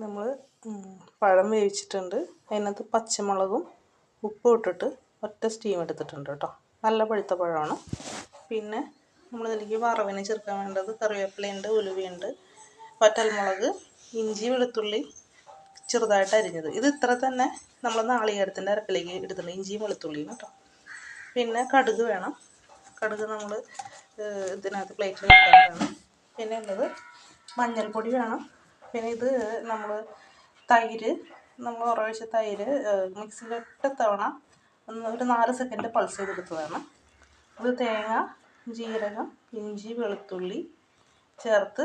നമ്മൾ പഴം വേവിച്ചിട്ടുണ്ട്. അതിനകത്ത് പച്ചമുളകും ഉപ്പും ഇട്ടിട്ട് ഒറ്റ സ്റ്റീം എടുത്തിട്ടുണ്ട് കേട്ടോ. നല്ല പഴുത്ത പഴമാണ്. പിന്നെ നമ്മൾ നമ്മളിതിലേക്ക് വറവിന് ചേർക്കാൻ വേണ്ടത് കറിവേപ്പിലയുണ്ട് ഉലുവയുണ്ട് വറ്റൽമുളക് ഇഞ്ചി വെളുത്തുള്ളി ചെറുതായിട്ട് അരിഞ്ഞത്. ഇത് ഇത്ര തന്നെ നമ്മൾ നാളികേരത്തിന്റെ അരപ്പിലേക്ക് എടുത്തിട്ടുണ്ട്. ഇഞ്ചിയും വെളുത്തുള്ളിയും കേട്ടോ. പിന്നെ കടുക് വേണം. കടുക് നമ്മൾ ഇതിനകത്ത് പ്ലേറ്റിൽ വേണം പിന്നെ ഉള്ളത് മഞ്ഞൾപ്പൊടി വേണം. പിന്നെ ഇത് നമ്മൾ തൈര് നമ്മൾ ഉറവിച്ച തൈര് മിക്സിയിൽ ഒറ്റ തവണ ഒരു നാല് സെക്കൻഡ് പൾസ് ചെയ്തെടുത്തതാണ്. ഇത് തേങ്ങ ജീരകം ഇഞ്ചി വെളുത്തുള്ളി ചേർത്ത്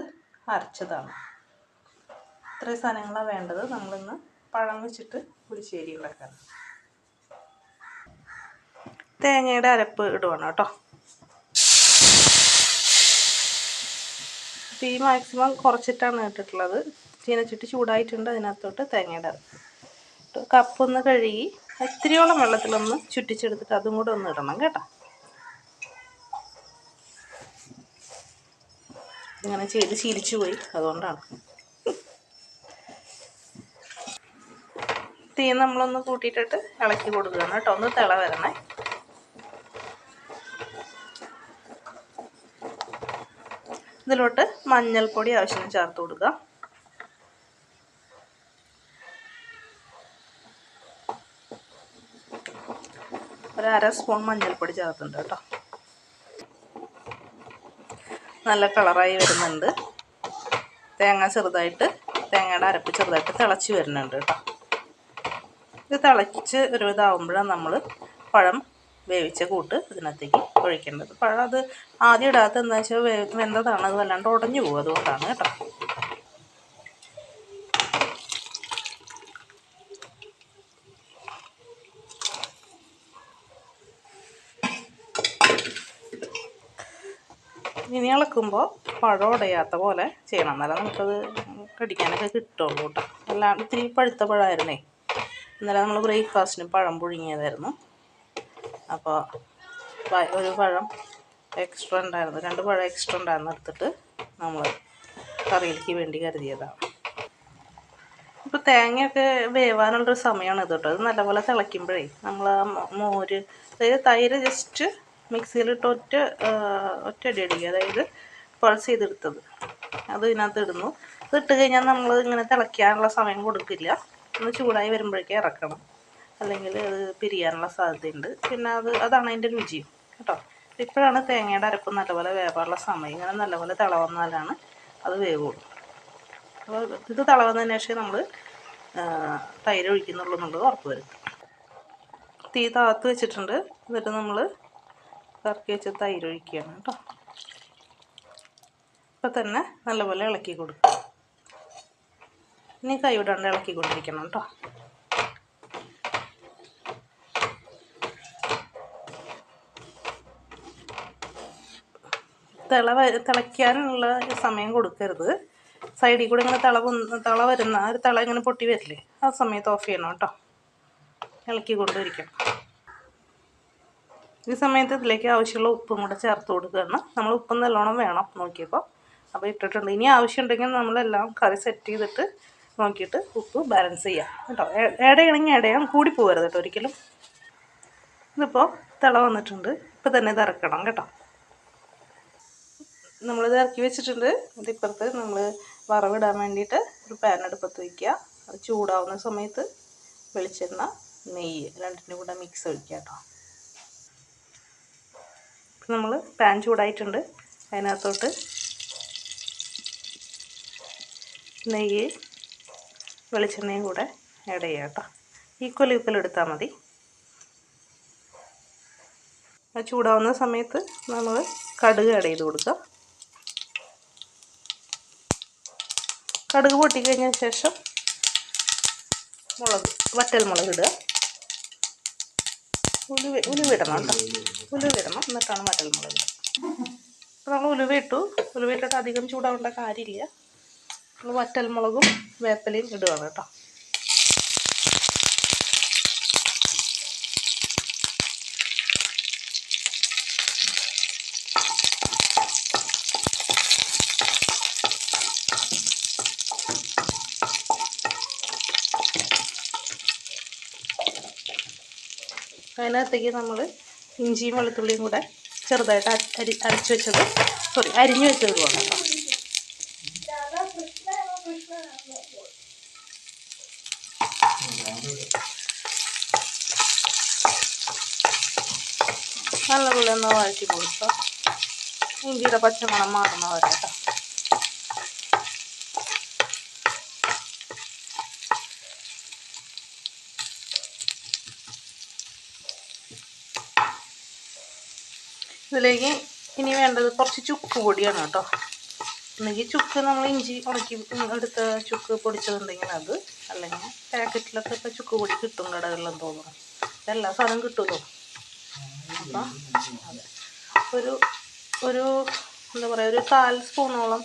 അരച്ചതാണ്. ഇത്രയും സാധനങ്ങളാണ് വേണ്ടത്. നമ്മളിന്ന് പഴം വെച്ചിട്ട് പുളിശ്ശേരി ഉണ്ടാക്കാൻ തേങ്ങയുടെ അരപ്പ് ഇടുവാണ് കേട്ടോ. തീ മാക്സിമം കുറച്ചിട്ടാണ് ഇട്ടിട്ടുള്ളത്. ചീനച്ചിട്ട് ചൂടായിട്ടുണ്ട് അതിനകത്തോട്ട് തേങ്ങയുടെ കപ്പ് ഒന്ന് കഴുകി ഇത്തിരിയോളം വെള്ളത്തിലൊന്ന് ചുറ്റിച്ചെടുത്തിട്ട് അതും കൂടെ ഒന്ന് ഇടണം കേട്ടോ. ഇങ്ങനെ ചെയ്ത് ശീലിച്ചു പോയി അതുകൊണ്ടാണ്. തീ നമ്മളൊന്ന് കൂട്ടിയിട്ടിട്ട് ഇളക്കി കൊടുക്കുകയാണ് കേട്ടോ. ഒന്ന് തിള വരണേ. ഇതിലോട്ട് മഞ്ഞൾപ്പൊടി ആവശ്യത്തിന് ചേർത്ത് കൊടുക്കുക. ഒരു അര സ്പൂൺ മഞ്ഞൾപ്പൊടി ചേർത്തുണ്ട് കേട്ടോ. നല്ല കളറായി വരുന്നുണ്ട്. തേങ്ങ ചെറുതായിട്ട് തേങ്ങയുടെ അരപ്പ് ചെറുതായിട്ട് തിളച്ച് വരുന്നുണ്ട് കേട്ടോ. ഇത് തിളച്ച് ഒരു ഇതാവുമ്പോഴാണ് നമ്മൾ പഴം വേവിച്ച കൂട്ട് ഇതിനകത്തേക്ക് ഒഴിക്കേണ്ടത്. പഴം അത് ആദ്യം ഇടാത്ത എന്താ വെച്ചാൽ വെന്തതാണ്. അത് വല്ലാണ്ട് ഉടഞ്ഞു പോകും അതുകൊണ്ടാണ് കേട്ടോ. ഇനി ഇളക്കുമ്പോൾ പഴം ഉടയാത്ത പോലെ ചെയ്യണം. എന്നാലേ നമുക്കത് കടിക്കാനൊക്കെ കിട്ടുള്ളൂ കേട്ടോ. അല്ലാണ്ട് ഇത്തിരി പഴുത്ത പഴമായിരുന്നേ. ഇന്നലെ നമ്മൾ ബ്രേക്ക്ഫാസ്റ്റിന് പഴം പുഴുങ്ങിയതായിരുന്നു. അപ്പോൾ ഒരു പഴം എക്സ്ട്രാ ഉണ്ടായിരുന്നു. രണ്ട് പഴം എക്സ്ട്രാ ഉണ്ടായിരുന്നു എടുത്തിട്ട് നമ്മൾ കറിയിലേക്ക് വേണ്ടി കരുതിയതാണ് ഇപ്പോൾ തേങ്ങയൊക്കെ വേവാനുള്ളൊരു സമയമാണ് ഇത് അത് നല്ലപോലെ തിളയ്ക്കുമ്പോഴേ നമ്മൾ ആ മോര് അതായത് തൈര് ജസ്റ്റ് മിക്സിയിലിട്ട് ഒറ്റ ഒറ്റ അടി അടിക്കുക അതായത് പൾസ് ചെയ്തെടുത്തത്. അത് ഇതിനകത്ത് ഇടുന്നു. ഇട്ട് കഴിഞ്ഞാൽ നമ്മൾ ഇങ്ങനെ തിളയ്ക്കാനുള്ള സമയം കൊടുക്കില്ല. ഒന്ന് ചൂടായി വരുമ്പോഴേക്കേ ഇറക്കണം. അല്ലെങ്കിൽ അത് പിരിയാനുള്ള സാധ്യതയുണ്ട്. പിന്നെ അത് അതാണ് അതിന്റെ രുചിയും കേട്ടോ. ഇപ്പോഴാണ് തേങ്ങയുടെ അരപ്പ് നല്ലപോലെ വേവാനുള്ള സമയം. ഇങ്ങനെ നല്ലപോലെ തിളവന്നാലാണ് അത് വേവുള്ളൂ. അപ്പോൾ ഇത് തിളവന്നതിന് ശേഷം നമ്മൾ തൈര് ഒഴിക്കുന്നുള്ളൂ എന്നുള്ളത് ഉറപ്പ് വരുത്തും. തീ താത്ത് വെച്ചിട്ടുണ്ട്. എന്നിട്ട് നമ്മൾ കറക്കി വെച്ച തൈര് ഒഴിക്കുകയാണ് കേട്ടോ. ഇപ്പം തന്നെ നല്ലപോലെ ഇളക്കി കൊടുക്കുക ഇനി കൈ ഇളക്കി കൊണ്ടിരിക്കണം കേട്ടോ. തിള തിളയ്ക്കാനുള്ള സമയം കൊടുക്കരുത്. സൈഡിൽ കൂടെ ഇങ്ങനെ തിള തിള വരുന്ന ഒരു തിള ഇങ്ങനെ പൊട്ടി വരില്ലേ ആ സമയത്ത് ഓഫ് ചെയ്യണം കേട്ടോ. ഇളക്കി കൊണ്ടിരിക്കണം ഈ സമയത്ത് ഇതിലേക്ക് ആവശ്യമുള്ള ഉപ്പും കൂടെ ചേർത്ത് കൊടുക്കുകയാണ്. നമ്മൾ ഉപ്പ് നല്ലോണം വേണം നോക്കിയപ്പോൾ. അപ്പോൾ ഇട്ടിട്ടുണ്ട്. ഇനി ആവശ്യമുണ്ടെങ്കിൽ നമ്മളെല്ലാം കറി സെറ്റ് ചെയ്തിട്ട് നോക്കിയിട്ട് ഉപ്പ് ബാലൻസ് ചെയ്യാം കേട്ടോ. ഇടയാണെങ്കിൽ ഇടയാം കൂടി പോകരുത് കേട്ടോ ഒരിക്കലും. ഇതിപ്പോൾ തിള വന്നിട്ടുണ്ട്. ഇപ്പം തന്നെ ഇത് ഇറക്കണം കേട്ടോ. നമ്മളിത് ഇറക്കി വെച്ചിട്ടുണ്ട്. അതിപ്പുറത്ത് നമ്മൾ വറവിടാൻ വേണ്ടിയിട്ട് ഒരു പാൻ അടുപ്പത്ത് വയ്ക്കുക അത് ചൂടാവുന്ന സമയത്ത് വെളിച്ചെണ്ണ നെയ്യ് രണ്ടിന്റെ കൂടെ മിക്സ് ഒഴിക്കുക കേട്ടോ. നമ്മൾ പാൻ ചൂടായിട്ടുണ്ട്. അതിനകത്തോട്ട് നെയ്യ് വെളിച്ചെണ്ണയും കൂടെ ആഡ് ചെയ്യുക കേട്ടോ. ഈക്വൽ ഈക്വൽ എടുത്താൽ മതി. ചൂടാവുന്ന സമയത്ത് നമ്മൾ കടുക് ആഡ് ചെയ്ത് കൊടുക്കുക. കടുക് പൊട്ടിക്കഴിഞ്ഞ ശേഷം മുളക് വറ്റൽ മുളക് ഇടുക. ഉലുവ ഉലുവിടണം കേട്ടോ. ഉലുവിടണം എന്നിട്ടാണ് വറ്റൽ മുളക് അപ്പോൾ നമ്മൾ ഉലുവ ഇട്ടു. ഉലുവ ഇട്ടിട്ട് അധികം ചൂടാവേണ്ട കാര്യമില്ല. നമ്മൾ വറ്റൽ മുളകും വേപ്പലയും ഇടുകയാണ് കേട്ടോ. അതിനകത്തേക്ക് നമ്മൾ ഇഞ്ചിയും വെളുത്തുള്ളിയും കൂടെ ചെറുതായിട്ട് അരി അരി അരച്ച് വെച്ചത്. സോറി അരിഞ്ഞു വെച്ചത് പോകണം കേട്ടോ. നല്ലപോലെ ഒന്ന് വഴറ്റി കൊടുക്കാം ഇഞ്ചിയുടെ പച്ചമണം മാറുന്ന വരെ കേട്ടോ. ഇതിലേക്ക് ഇനി വേണ്ടത് കുറച്ച് ചുക്ക് പൊടിയാണ് കേട്ടോ. ഒന്നെങ്കിൽ ചുക്ക് നമ്മൾ ഇഞ്ചി ഉണക്കി എടുത്ത ചുക്ക് പൊടിച്ചതുണ്ടെങ്കിൽ അത് അല്ലെങ്കിൽ പാക്കറ്റിലൊക്കെ ഇപ്പോൾ ചുക്ക് പൊടി കിട്ടും കടകളിലെന്ന് തോന്നുന്നു. എല്ലാ സാധനം കിട്ടുമല്ലോ അപ്പം ഒരു ഒരു എന്താ പറയുക ഒരു കാൽ സ്പൂണോളം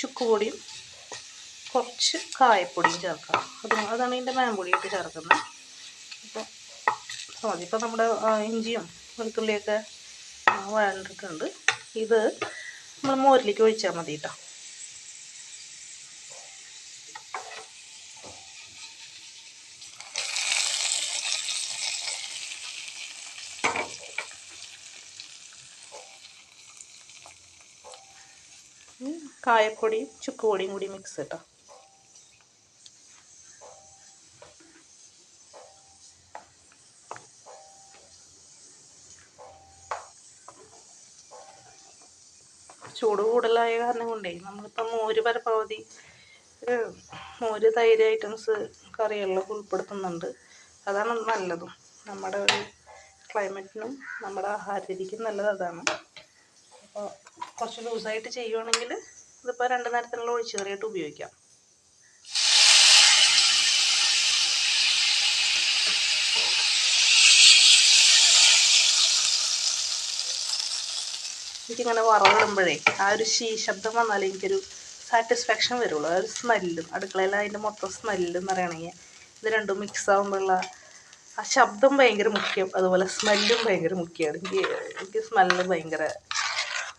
ചുക്ക് പൊടിയും കുറച്ച് കായപ്പൊടിയും ചേർക്കാം. അത് അതാണ് ഇതിന്റെ മാമ്പൊടിയൊക്കെ ചേർക്കുന്നത്. അപ്പോൾ മതി ഇപ്പോൾ നമ്മുടെ ഇഞ്ചിയും വെളുത്തുള്ളിയൊക്കെ ആ, വഴണ്ടിട്ടുണ്ട് ഇത് നമ്മൾ മോരിലേക്ക് ഒഴിച്ചാൽ മതി കേട്ടോ. കായപ്പൊടിയും ചുക്കുപൊടിയും കൂടി മിക്സ് കേട്ടോ കൊണ്ടേ നമ്മളിപ്പോൾ മോര് പരമാവധി മോര് തൈര് ഐറ്റംസ് കറികളിലൊക്കെ ഉൾപ്പെടുത്തുന്നുണ്ട്. അതാണ് നല്ലതും. നമ്മുടെ ഒരു ക്ലൈമറ്റിനും നമ്മുടെ ആഹാര രീതിക്കും നല്ലത് അതാണ്. അപ്പോൾ കുറച്ച് ലൂസായിട്ട് ചെയ്യുവാണെങ്കിൽ ഇതിപ്പോൾ രണ്ട് നേരത്തിനുള്ള ഒഴിച്ചുകറിയായിട്ട് ഉപയോഗിക്കാം. എനിക്കിങ്ങനെ വറവിടുമ്പോഴേ ആ ഒരു ശീ ശബ്ദം വന്നാലേ എനിക്കൊരു സാറ്റിസ്ഫാക്ഷൻ വരുള്ളൂ. ആ ഒരു സ്മെല്ലും അടുക്കളയിലെ അതിന്റെ മൊത്തം സ്മെല്ലും പറയണമെങ്കിൽ ഇത് രണ്ടും മിക്സ് ആകുമ്പോഴുള്ള ആ ശബ്ദം ഭയങ്കര മുഖ്യം. അതുപോലെ സ്മെല്ലും ഭയങ്കര മുഖ്യമാണ് എനിക്ക് എനിക്ക് സ്മെല്ല് ഭയങ്കര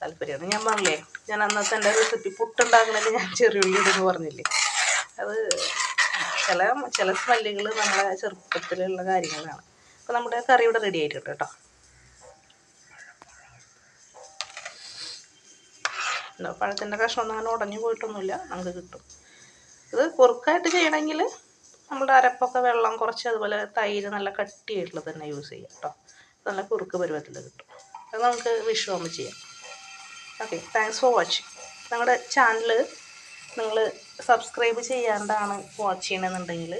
താല്പര്യമാണ്. ഞാൻ പറഞ്ഞില്ലേ ഞാൻ അന്നത്തെ എന്റെ റെസിപ്പി പുട്ടുണ്ടാക്കണതിൽ ഞാൻ ചെറിയുള്ളി ഇടുന്നു പറഞ്ഞില്ലേ? അത് ചില ചില സ്മെല്ലുകൾ നമ്മളെ ചെറുപ്പത്തിലുള്ള കാര്യങ്ങളാണ്. അപ്പോൾ നമ്മുടെ കറി ഇവിടെ റെഡി ആയിട്ടുണ്ട് കേട്ടോ. എന്താ പഴത്തിന്റെ കഷ്ണമൊന്നും അങ്ങനെ ഉടഞ്ഞു പോയിട്ടൊന്നുമില്ല. നമുക്ക് കിട്ടും. ഇത് കുറുക്കായിട്ട് ചെയ്യണമെങ്കിൽ നമ്മുടെ അരപ്പൊക്കെ വെള്ളം കുറച്ച് അതുപോലെ തൈര് നല്ല കട്ടിയായിട്ടുള്ളത് തന്നെ യൂസ് ചെയ്യാം കേട്ടോ. നല്ല കുറുക്ക് പരുവത്തിൽ കിട്ടും. അത് നമുക്ക് വിഷുവാകുമ്പോൾ ചെയ്യാം. ഓക്കെ താങ്ക്സ് ഫോർ വാച്ചിങ് ഞങ്ങളുടെ ചാനൽ നിങ്ങൾ സബ്സ്ക്രൈബ് ചെയ്യാണ്ടാണ് വാച്ച് ചെയ്യണമെന്നുണ്ടെങ്കിൽ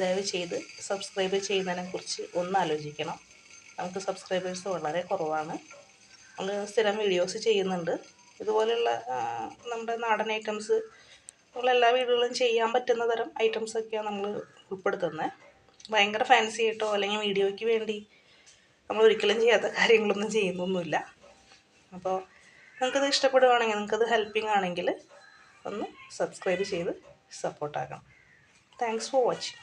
ദയവ് ചെയ്ത് സബ്സ്ക്രൈബ് ചെയ്യുന്നതിനെ കുറിച്ച് ഒന്ന് ആലോചിക്കണം. നമുക്ക് സബ്സ്ക്രൈബേഴ്സ് വളരെ കുറവാണ്. നമ്മൾ സ്ഥിരം വീഡിയോസ് ചെയ്യുന്നുണ്ട്. ഇതുപോലെയുള്ള നമ്മുടെ നാടൻ ഐറ്റംസ് നമ്മൾ എല്ലാ വീടുകളിലും ചെയ്യാൻ പറ്റുന്ന തരം ഐറ്റംസൊക്കെയാണ് നമ്മൾ ഉൾപ്പെടുത്തുന്നത് ഭയങ്കര ഫാൻസി ആയിട്ടോ അല്ലെങ്കിൽ വീഡിയോയ്ക്ക് വേണ്ടി നമ്മൾ ഒരിക്കലും ചെയ്യാത്ത കാര്യങ്ങളൊന്നും ചെയ്യുന്നൊന്നുമില്ല. അപ്പോൾ നിങ്ങൾക്കത് ഇഷ്ടപ്പെടുകയാണെങ്കിൽ നിങ്ങൾക്കത് ഹെൽപ്പിംഗ് ആണെങ്കിൽ ഒന്ന് സബ്സ്ക്രൈബ് ചെയ്ത് സപ്പോർട്ടാക്കണം. Thanks for watching.